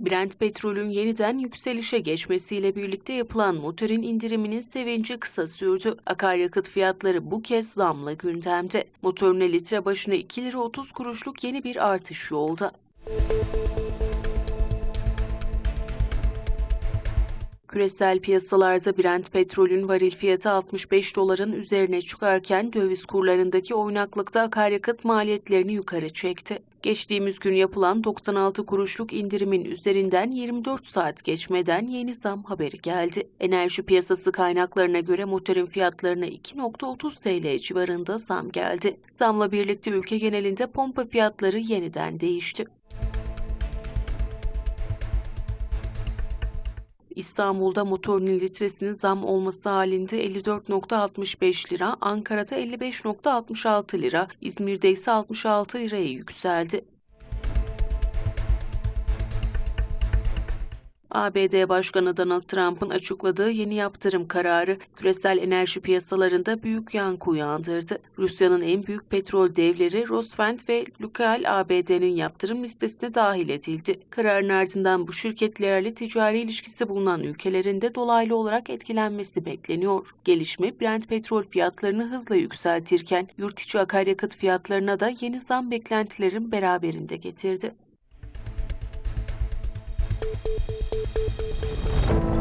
Brent petrolün yeniden yükselişe geçmesiyle birlikte yapılan motorin indiriminin sevinci kısa sürdü. Akaryakıt fiyatları bu kez zamla gündemde. Motorine litre başına 2 lira 30 kuruşluk yeni bir artış yolda. Küresel piyasalarda Brent petrolün varil fiyatı 65 doların üzerine çıkarken döviz kurlarındaki oynaklıkta akaryakıt maliyetlerini yukarı çekti. Geçtiğimiz gün yapılan 96 kuruşluk indirimin üzerinden 24 saat geçmeden yeni zam haberi geldi. Enerji piyasası kaynaklarına göre motorin fiyatlarına 2.30 TL civarında zam geldi. Zamla birlikte ülke genelinde pompa fiyatları yeniden değişti. İstanbul'da motorinin litresinin zam olması halinde 54.65 lira, Ankara'da 55.66 lira, İzmir'de ise 66 liraya yükseldi. ABD Başkanı Donald Trump'ın açıkladığı yeni yaptırım kararı küresel enerji piyasalarında büyük yankı uyandırdı. Rusya'nın en büyük petrol devleri Rosneft ve Lukoil ABD'nin yaptırım listesine dahil edildi. Kararın ardından bu şirketlerle ticari ilişkisi bulunan ülkelerin de dolaylı olarak etkilenmesi bekleniyor. Gelişme Brent petrol fiyatlarını hızla yükseltirken yurt içi akaryakıt fiyatlarına da yeni zam beklentilerin beraberinde getirdi. you